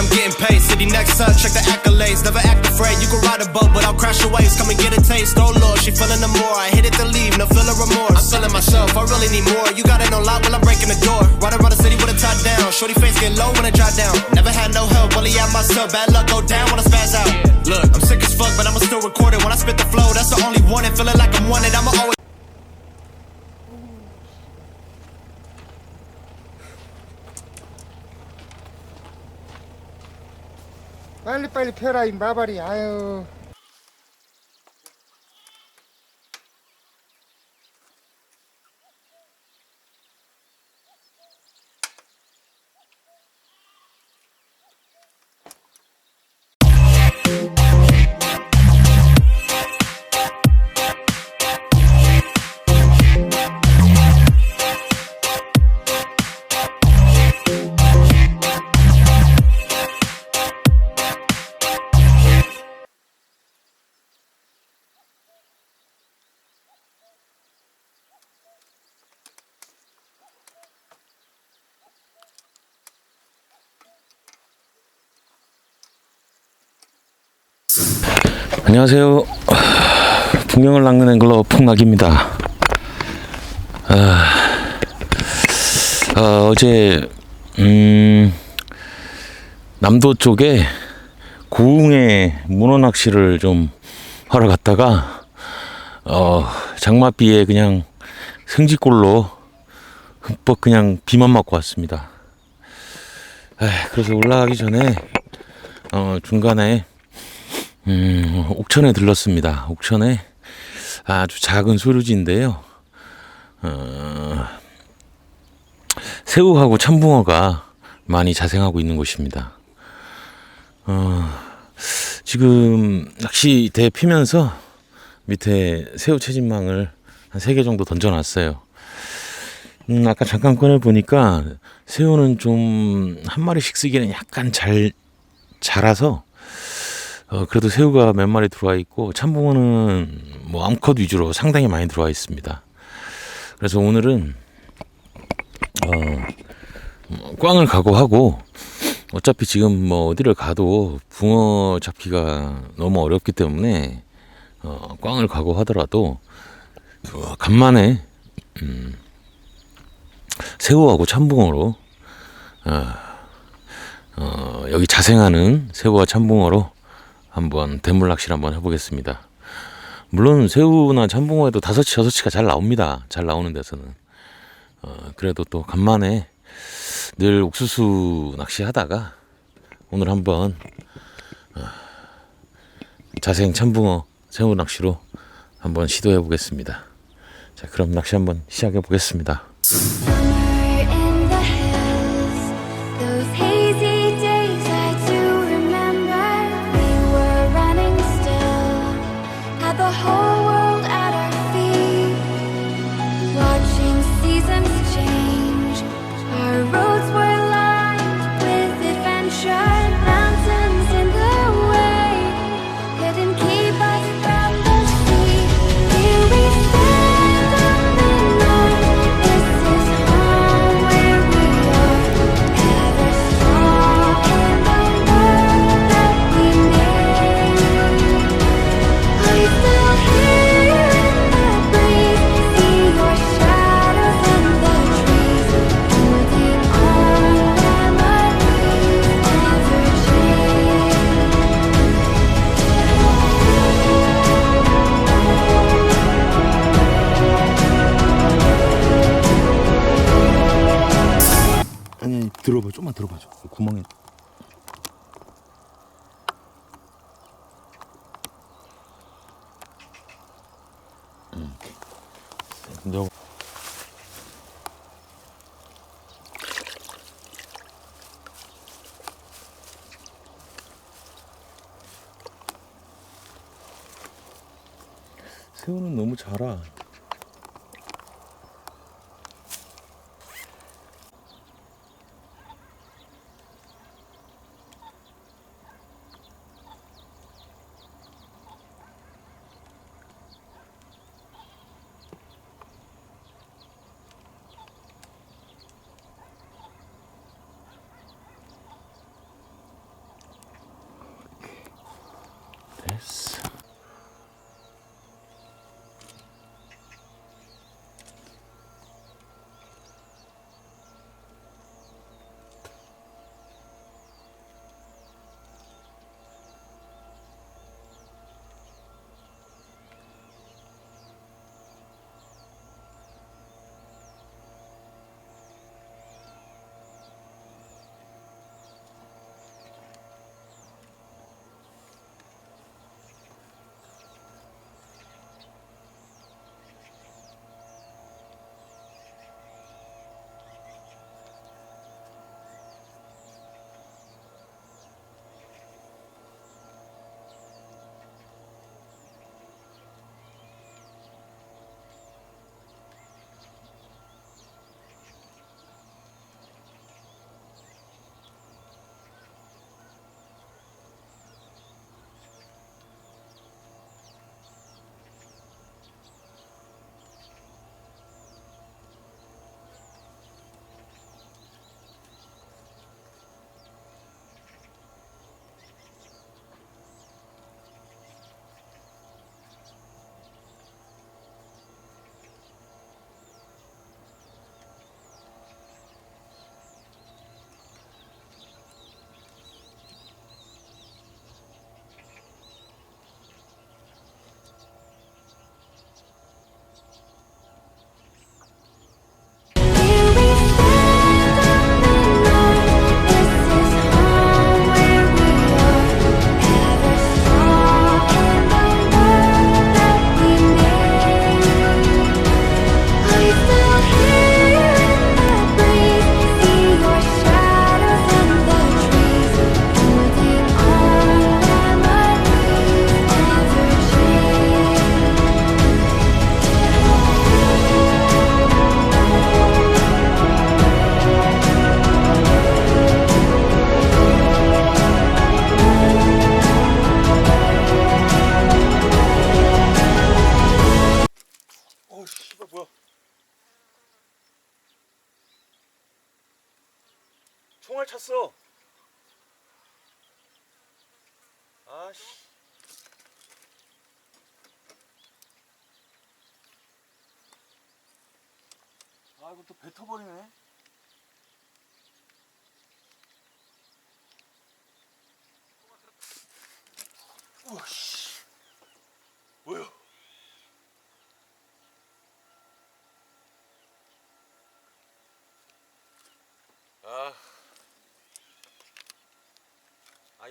I'm getting paid. City next son, check the accolades. Never act afraid. You can ride a boat, but I'll crash your waves. Come and get a taste. Oh lord, she feeling the more. I hit it to leave, no feeling remorse. I'm feeling myself, I really need more. You got it on lock while I'm breaking the door. Ride around the city with a top down. Shorty face get low when I drop down. Never had no help, only out myself. Bad luck go down when I spaz out. Look, I'm sick as fuck, but I'ma still record it. When I spit the flow, that's the only one. And feeling like I'm wanted, I'ma always. 빨리빨리 펴라 이 마발이. 아유 안녕하세요. 풍경을 낚는 앵글러 풍락입니다. 아, 아, 어제 음, 남도 쪽에 고흥에 문어 낚시를 좀 하러 갔다가 어, 장맛비에 그냥 승지골로 흠뻑 그냥 비만 맞고 왔습니다. 에, 그래서 올라가기 전에 어, 중간에 음, 옥천에 들렀습니다. 옥천에 아주 작은 소류지인데요. 어, 새우하고 참붕어가 많이 자생하고 있는 곳입니다. 어, 지금 낚시대 피면서 밑에 새우 채집망을 한세개 정도 던져놨어요. 음, 아까 잠깐 꺼내보니까 새우는 좀 한 마리씩 쓰기는 약간 잘 자라서 어, 그래도 새우가 몇 마리 들어와 있고 참붕어는 뭐 암컷 위주로 상당히 많이 들어와 있습니다. 그래서 오늘은 어, 뭐 꽝을 각오하고 어차피 지금 뭐 어디를 가도 붕어 잡기가 너무 어렵기 때문에 어, 꽝을 각오하더라도 어, 간만에 음, 새우하고 참붕어로 어, 어, 여기 자생하는 새우와 참붕어로 한번 대물 낚시를 한번 해보겠습니다. 물론 새우나 참붕어에도 다섯 치 여섯 치가 잘 나옵니다. 잘 나오는 데서는 어, 그래도 또 간만에 늘 옥수수 낚시하다가 오늘 한번 어, 자생 참붕어 새우 낚시로 한번 시도해 보겠습니다. 자 그럼 낚시 한번 시작해 보겠습니다. 들어봐 좀만 들어봐줘. 그 구멍에. 음. 너 새우는 너무 자라 예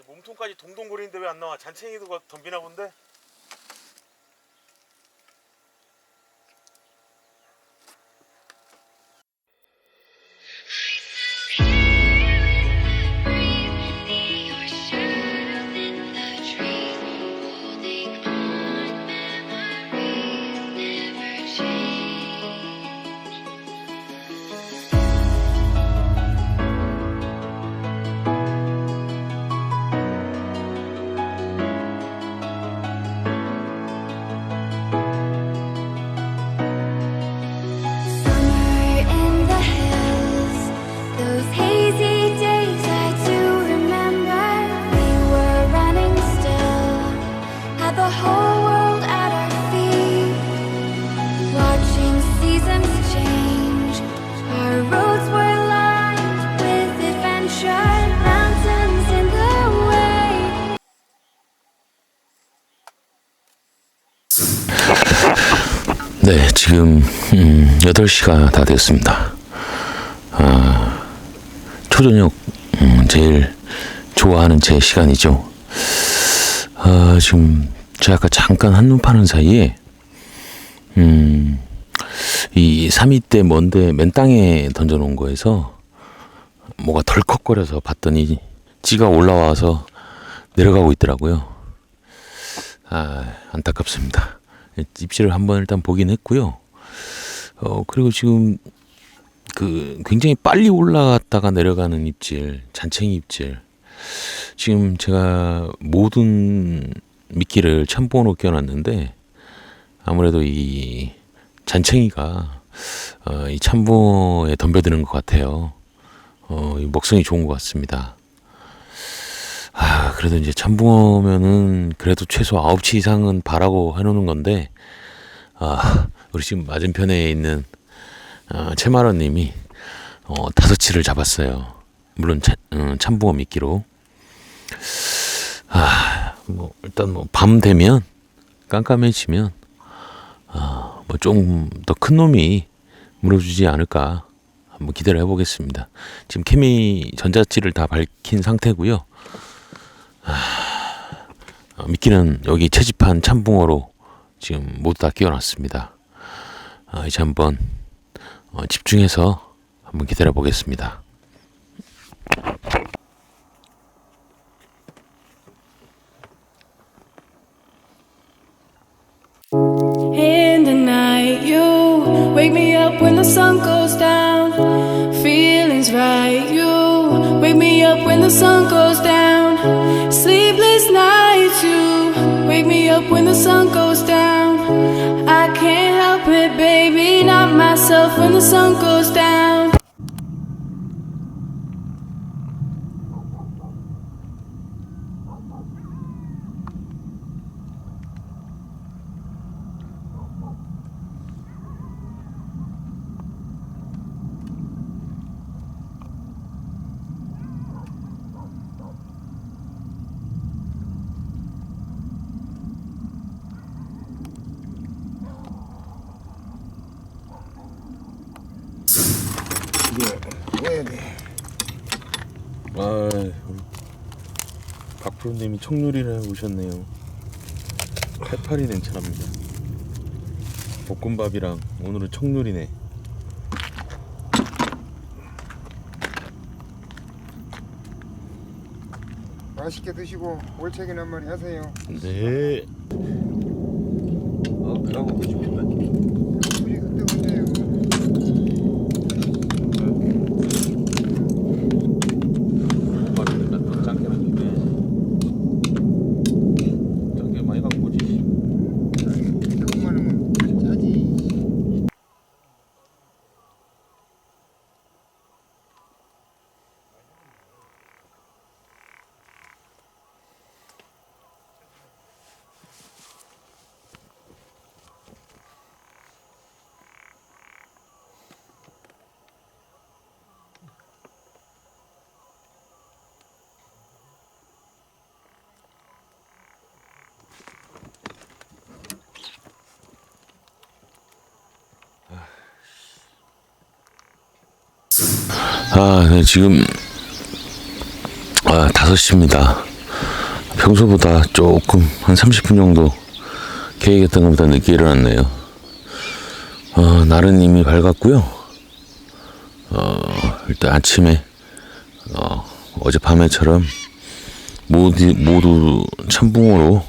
몸통까지 동동거리는데 왜 안 나와? 잔챙이도 거- 덤비나 본데? 8시가 다 됐습니다. 아, 초저녁 음, 제일 좋아하는 제 시간이죠. 아, 지금 제가 아까 잠깐 한눈 파는 사이에 음, 이 3위 때 먼데 맨 땅에 던져놓은 거에서 뭐가 덜컥거려서 봤더니 찌가 올라와서 내려가고 있더라고요. 아, 안타깝습니다. 입질을 한번 일단 보긴 했고요. 어, 그리고 지금 그 굉장히 빨리 올라갔다가 내려가는 입질, 잔챙이 입질. 지금 제가 모든 미끼를 참보로 껴놨는데 아무래도 이 잔챙이가 어, 이 참보에 덤벼드는 것 같아요. 어, 이 먹성이 좋은 것 같습니다. 아, 그래도 이제 참붕어면은 그래도 최소 9치 이상은 바라고 해놓는 건데, 아, 우리 지금 맞은편에 있는, 어, 채마러님이, 어, 다섯 치를 잡았어요. 물론, 차, 음, 참붕어 미끼로. 아, 뭐, 일단 뭐, 밤 되면, 깜깜해지면, 아, 뭐, 좀더큰 놈이 물어주지 않을까. 한번 기대를 해보겠습니다. 지금 케미 전자치를 다 밝힌 상태고요. 어, 미끼는 여기 채집한 참붕어로 지금 모두 다 끼워놨습니다. 아, 이제 한번 어, 집중해서 한번 기다려 보겠습니다. Myself when the sun 프로님이 청요리를 오셨네요. 해파리 냉채랍니다. 볶음밥이랑 오늘은 청요리네. 맛있게 드시고 올챙이 한마리 하세요. 네. 어, 배가 고프 죽겠다. 우리 그때 근데요. 볶음밥이 일단 더 작게 만들어야지. 작게 많이 갖고 오지. 조금만 하면 짜지. 아, 네, 지금 아, 5시입니다. 평소보다 조금 한 30분 정도 계획했던 것보다 늦게 일어났네요. 어, 날은 이미 밝았고요. 어, 일단 아침에 어, 어젯밤에처럼 모두 모두 참붕어로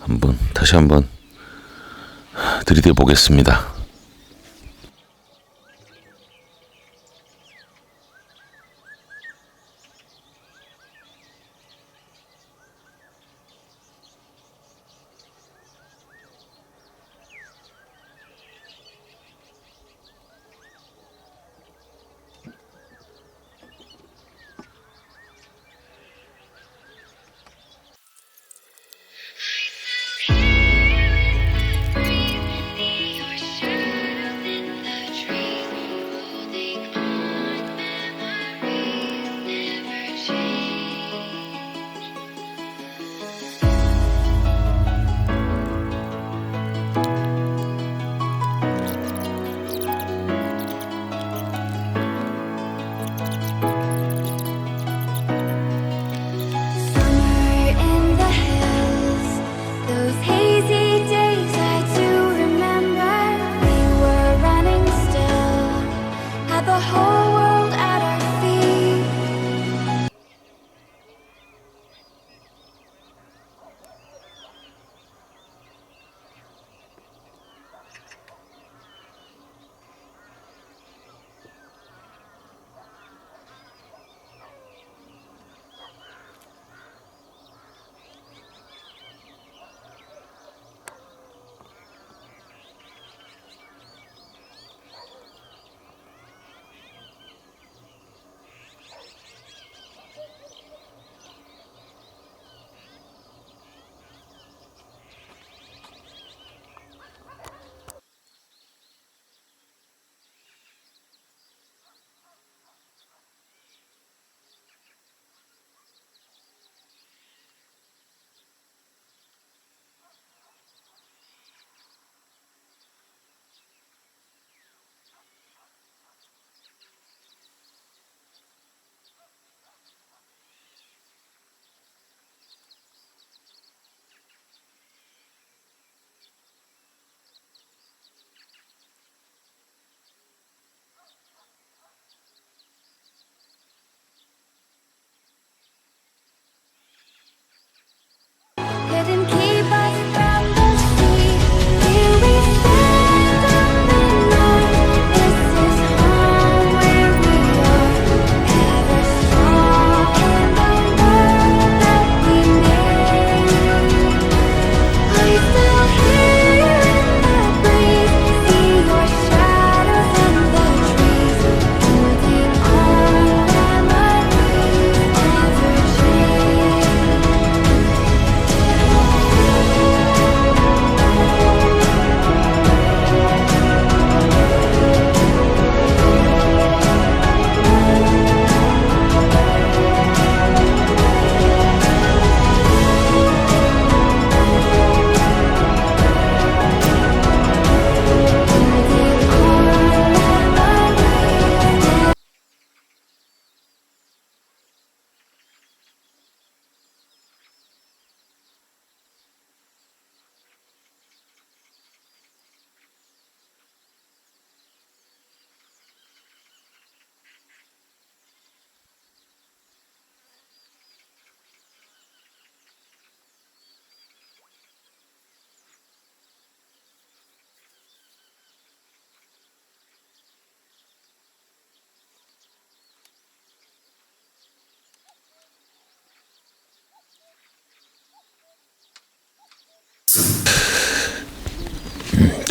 한번 다시 한번 들이대 보겠습니다.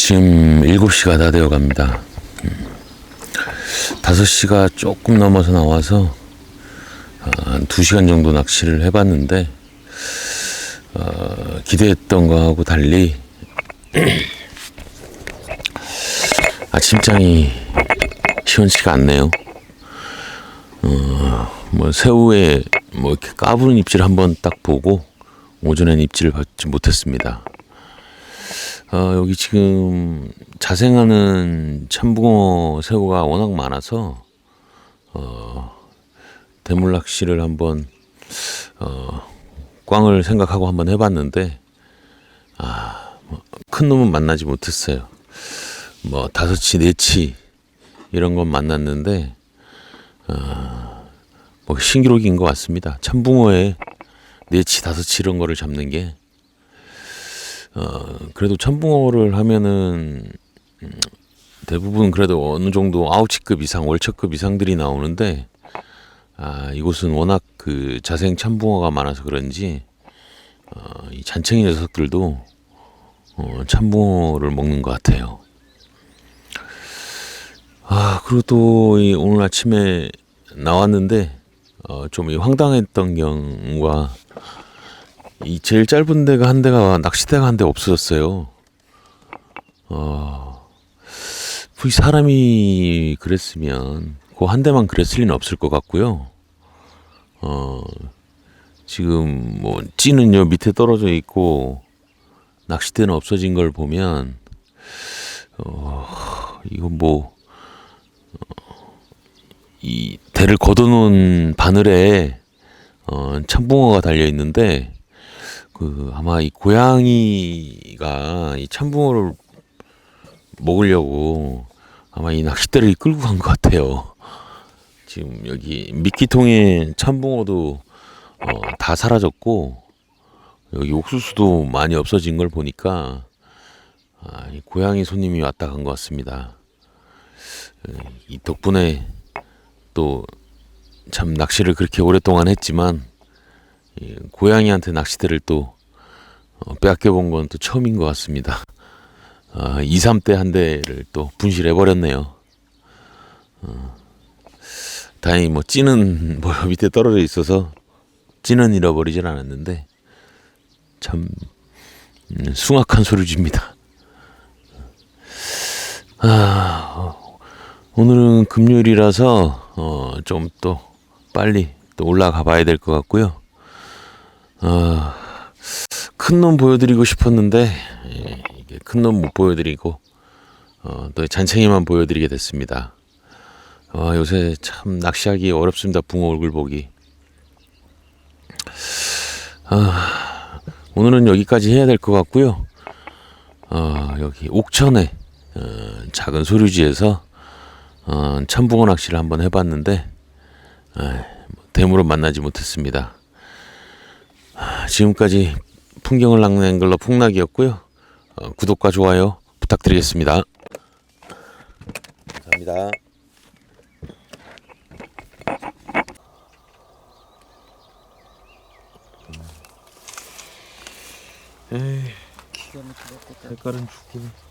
지금 7시가 다 되어 갑니다. 음, 5시가 조금 넘어서 나와서 어, 한 2시간 정도 낚시를 해봤는데 어, 기대했던 거하고 달리 아침장이 시원치가 않네요. 어, 뭐 새우에 뭐 이렇게 까부는 입질 한번 딱 보고 오전엔 입질을 받지 못했습니다. 어, 여기 지금 자생하는 참붕어 새우가 워낙 많아서 어, 대물 낚시를 한번 어, 꽝을 생각하고 한번 해봤는데 아, 뭐, 큰 놈은 만나지 못했어요. 뭐 다섯치, 네치 이런 건 만났는데 어, 뭐 신기록인 것 같습니다. 참붕어에 네치, 다섯치 이런 거를 잡는 게 어, 그래도 참붕어를 하면은 음, 대부분 그래도 어느 정도 아우치급 이상, 월척급 이상들이 나오는데 아, 이곳은 워낙 그 자생 참붕어가 많아서 그런지 어, 이 잔챙이 녀석들도 어, 참붕어를 먹는 것 같아요. 아 그리고 또 이 오늘 아침에 나왔는데 어, 좀 이 황당했던 경우가 이 제일 짧은 데가 한 대가 낚시대가 한 대 없어졌어요. 어, 이 사람이 그랬으면 그 한 대만 그랬을 리는 없을 것 같고요. 어, 지금 뭐 찌는 요 밑에 떨어져 있고 낚시대는 없어진 걸 보면 어, 이건 뭐 이 대를 걷어놓은 바늘에 어, 참붕어가 달려 있는데 그 아마 이 고양이가 이 참붕어를 먹으려고 아마 이 낚싯대를 끌고 간 것 같아요. 지금 여기 미끼통에 참붕어도 어, 다 사라졌고 여기 옥수수도 많이 없어진 걸 보니까 아, 이 고양이 손님이 왔다 간 것 같습니다. 에, 이 덕분에 또 참 낚시를 그렇게 오랫동안 했지만 이 고양이한테 낚시대를 또 어, 빼앗겨 본 건 또 처음인 것 같습니다. 아, 2, 3대 한 대를 또 분실해 버렸네요. 어, 다행히 뭐 찌는 뭐 밑에 떨어져 있어서 찌는 잃어버리진 않았는데 참 음, 숭악한 소리집니다. 아, 어, 오늘은 금요일이라서 어, 좀 또 빨리 또 올라가 봐야 될 것 같고요. 아, 큰놈 보여드리고 싶었는데 예, 이게 큰 놈 못 보여드리고 어, 또 잔챙이만 보여드리게 됐습니다. 아, 요새 참 낚시하기 어렵습니다. 붕어 얼굴 보기. 아, 오늘은 여기까지 해야 될 것 같고요. 어, 여기 옥천에 어, 작은 소류지에서 어, 참붕어 낚시를 한번 해봤는데 아, 대물은 만나지 못했습니다. 아, 지금까지 풍경을 낚는 걸로 풍락이었고요. 어, 구독과 좋아요 부탁드리겠습니다. 감사합니다. 에이, 색깔은 죽고.